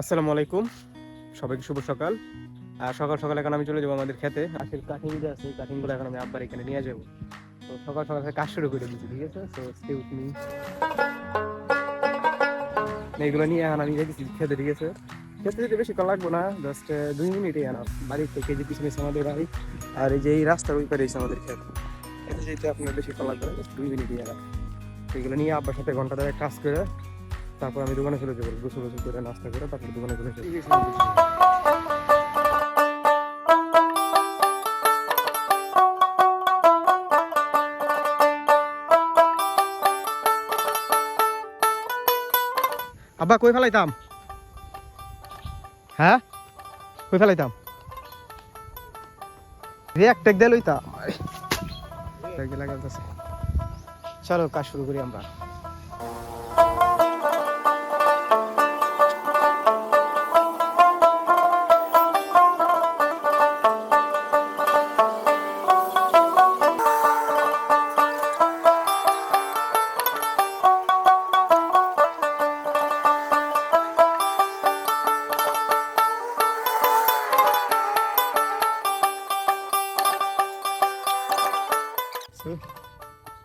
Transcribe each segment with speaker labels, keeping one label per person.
Speaker 1: আসসালামু আলাইকুম। সবাইকে শুভ সকাল। আর সকাল সকাল এখন আমি চলে যাব আমাদের খেতে। আজকের কাঠিং যে আছে কাঠিংগুলো এখন আমি আব্বার এখানে নিয়ে যাব। তো সকাল সকাল কাজ শুরু করে দিচ্ছি ঠিক আছে? তো স্টে উইথ মি এইগুলো নিয়ে এখন আমি যাইতেছি খেতে, ঠিক আছে? খেতে যেতে বেশি কল লাগবো না জাস্ট দুই মিনিটে আনা বাড়ি থেকে যে পিছনে আমাদের বাড়ি, আর এই যে এই রাস্তার ওই পারে আমাদের খেতে। খেতে যেতে আপনার বেশি কল লাগবে না জাস্ট দুই মিনিটই আনা এগুলো নিয়ে আব্বার সাথে ঘণ্টা ধরে কাজ করে তারপর আমি দোকানে চলে যাব, গোসল গোসল করে, নাস্তা করে, তারপর দোকানে চলে যাব। আব্বা, কই ফেলাইতাম? হ্যাঁ? কই ফেলাইতাম? রে এক টেক দিয়ে লইতাম চলো, কাজ শুরু করি আমরা।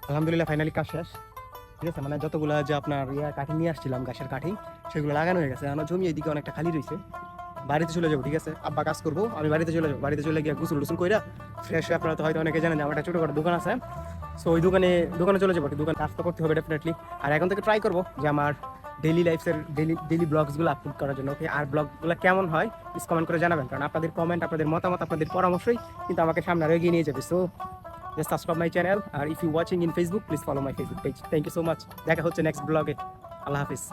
Speaker 1: আলহামদুলিল্লাহ ফাইনালি কাজ শেষ। ঠিক আছে মানে যতগুলো যে আপনার ইয়া কাঠি নিয়ে আসছিলাম গাছের কাঠি, সেগুলো লাগানো হয়ে গেছে। আমার জমি এদিকে অনেকটা খালি রয়েছে। বাড়িতে চলে যাব, ঠিক আছে? আব্বা কাজ করব, আমি বাড়িতে চলে যাব। বাড়িতে চলে গিয়ে গুসল টুসুল কইরা ফ্রেশ হয়ে আপনারা তো হয়তো অনেকে জানেন আমার একটা ছোটোখাটো দোকান আছে। সো ওই দোকানে দোকানে চলে যাব দোকান কাজ তো করতে হবে ডেফিনেটলি আর এখন থেকে ট্রাই করব যে আমার ডেইলি লাইফের ডেইলি ডেইলি ব্লগসগুলো আপলোড করার জন্য ওকে আর ব্লগগুলো কেমন হয় প্লিজ কমেন্ট করে জানাবেন। কারণ আপনাদের কমেন্ট আপনাদের মতামত, আপনাদের পরামর্শই কিন্তু আমাকে সামনে আরও এগিয়ে নিয়ে যাবে। So just subscribe my channel R if you watching in Facebook please follow my Facebook page thank you so much দেখা হচ্ছে নেক্সট ব্লগে আল্লাহ হাফিজ